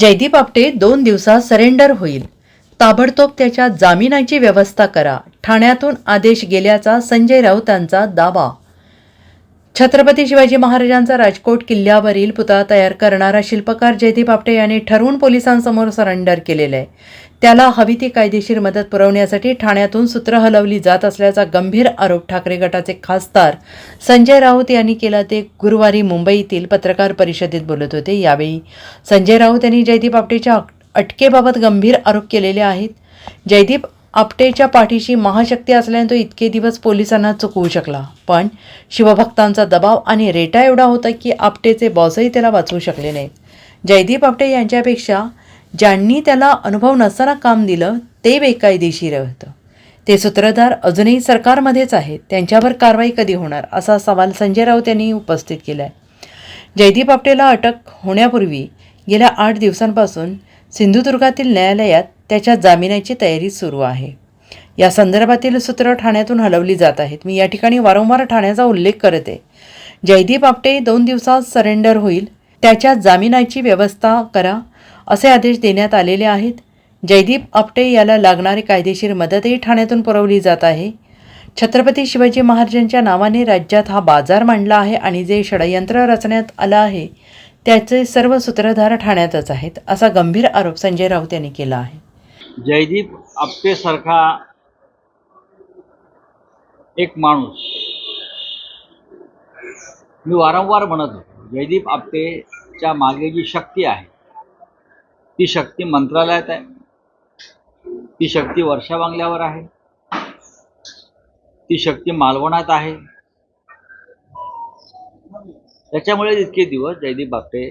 जयदीप आपटे दोन दिवसात सरेंडर होईल. ताबडतोब त्याच्या जामिनाची व्यवस्था करा. ठाण्यातून आदेश गेल्याचा संजय राऊतांचा दावा. छत्रपती शिवाजी महाराजांचा राजकोट किल्ल्यावरील पुतळा तयार करणारा शिल्पकार जयदीप आपटे यांनी ठरवून पोलिसांसमोर सरेंडर केलेलं आहे त्याला हवी ती कायदेशीर मदत पुरवण्यासाठी ठाण्यातून सूत्र हलवली जात असल्याचा गंभीर आरोप ठाकरे गटाचे खासदार संजय राऊत यांनी केला ते गुरुवारी मुंबईतील पत्रकार परिषदेत बोलत होते. यावेळी संजय राऊत यांनी जयदीप आपटेच्या अटकेबाबत गंभीर आरोप केलेले आहेत. जयदीप आपटेच्या पाठीशी महाशक्ती असल्याने तो इतके दिवस पोलिसांना चुकवू शकला. पण शिवभक्तांचा दबाव आणि रेटा एवढा होता की आपटेचे बॉसही त्याला वाचवू शकले नाहीत. जयदीप आपटे यांच्यापेक्षा ज्यांनी त्याला अनुभव नसताना काम दिलं ते बेकायदेशीर होतं. ते सूत्रधार अजूनही सरकारमध्येच आहेत. त्यांच्यावर कारवाई कधी होणार? असा सवाल संजय राऊत यांनी उपस्थित केला आहे जयदीप आपटेला अटक होण्यापूर्वी गेल्या आठ दिवसांपासून सिंधुदुर्गातील न्यायालयात त्याच्या जामिनाची तयारी सुरू आहे. या संदर्भातील सूत्र ठाण्यातून हलवली जात आहेत. मी या ठिकाणी वारंवार ठाण्याचा उल्लेख करते. जयदीप आपटे दोन दिवसात सरेंडर होईल. त्याच्या जामिनाची व्यवस्था करा असे आदेश देण्यात आलेले आहेत. जयदीप आपटे याला लागणारी कायदेशीर मदतही ठाण्यातून पुरवली जात आहे. छत्रपती शिवाजी महाराजांच्या नावाने राज्यात हा बाजार मांडला आहे आणि जे षडयंत्र रचण्यात आलं आहे त्याचे सर्व सूत्रधार ठाण्यातच आहेत असा गंभीर आरोप संजय राऊत यांनी केला आहे. जयदीप आपटेसारखा एक माणूस. मी वारंवार म्हणत होतो जयदीप आपटेच्या मागे जी शक्ती आहे ती शक्ती मंत्रालयात आहे. ती शक्ती वर्षा बांगल्यावर आहे. ती शक्ती मालवणात आहे. त्याच्यामुळे इतके दिवस जयदीप आपटे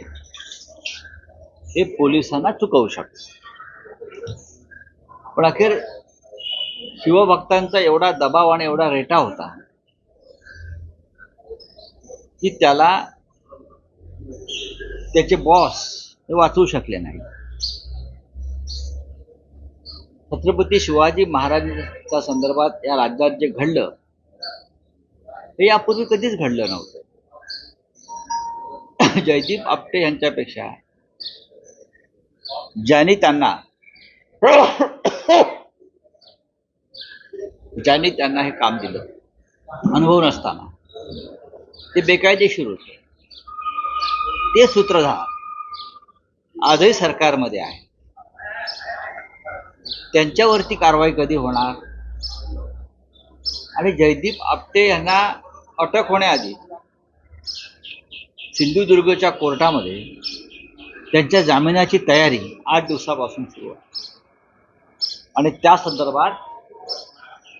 हे पोलिसांना चुकवू शकतात पण अखेर शिवभक्तांचा एवढा दबाव आणि एवढा रेटा होता की त्याला त्याचे बॉस हे वाचवू शकले नाही छत्रपती शिवाजी महाराजांच्या संदर्भात या राज्यात जे घडलं हे यापूर्वी कधीच घडलं नव्हतं जयदीप आपटे यांच्यापेक्षा ज्यांनी त्यांना हो. ज्यांनी त्यांना हे काम दिलं. अनुभव नसताना. ते बेकायदेशीर होते ते सूत्रधार आजही सरकारमध्ये आहे. त्यांच्यावरती कारवाई कधी होणार? आणि जयदीप आपटे यांना अटक होण्याआधी सिंधुदुर्गच्या कोर्टामध्ये त्यांच्या जामिनाची तयारी आठ दिवसापासून सुरू आहे. आणि त्या संदर्भात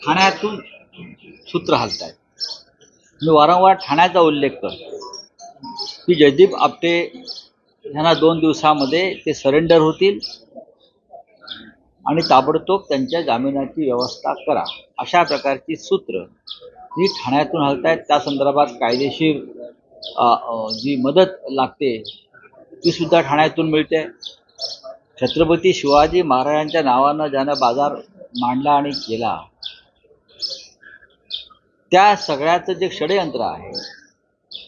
ठाण्यातून सूत्र हालत आहेत मी वारंवार ठाण्याचा उल्लेख करतो. की जयदीप आपटे यांना दोन दिवसामध्ये ते सरेंडर होतील आणि ताबडतोब त्यांच्या जामिनाची व्यवस्था करा. अशा प्रकारची सूत्र ही ठाण्यातून हलत आहेत त्या संदर्भात कायदेशीर जी मदत लागते ती सुद्धा ठाण्यातून मिळते. छत्रपती शिवाजी महाराजांच्या नावानं ज्यानं बाजार मांडला आणि केला त्या सगळ्याचं जे षडयंत्र आहे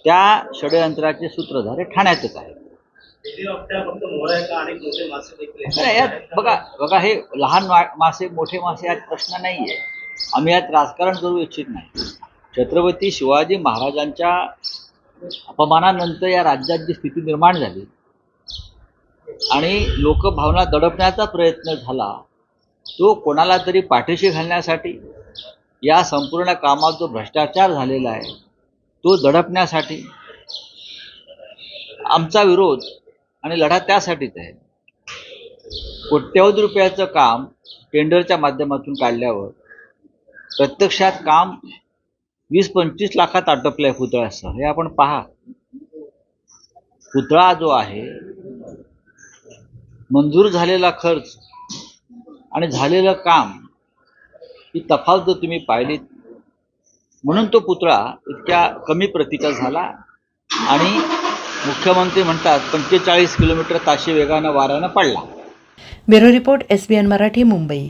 त्या षडयंत्राचे सूत्रधारे ठाण्यातच आहे आहेत? यात बघा बघा हे लहान मा- मासे मोठे मासे यात प्रश्न नाही आहे आम्ही यात राजकारण करू इच्छित नाही छत्रपती शिवाजी महाराजांच्या अपमानानंतर या राज्यात जी स्थिती निर्माण झाली आणि लोकभावना दडपण्याचा प्रयत्न झाला. तो कोणाला तरी पाठीशी घालण्यासाठी या संपूर्ण कामात जो भ्रष्टाचार झालेला आहे तो दडपण्यासाठी आमचा विरोध आणि लढा त्यासाठीच आहे. कोट्यवधी रुपयाचं काम टेंडरच्या माध्यमातून काढल्यावर प्रत्यक्षात काम वीस पंचवीस लाखात आटपलंय पुतळ्यासह. हे आपण पहा. पुतळा जो आहे मंजूर झालेला खर्च आणि झालेलं काम ही तफावत जर तुम्ही पाहिलीत म्हणून तो पुतळा इतक्या कमी प्रतीचा झाला. आणि मुख्यमंत्री म्हणतात पंचेचाळीस किलोमीटर ताशी वेगानं वाऱ्यानं पडला. Bureau report S B N Marathi Mumbai.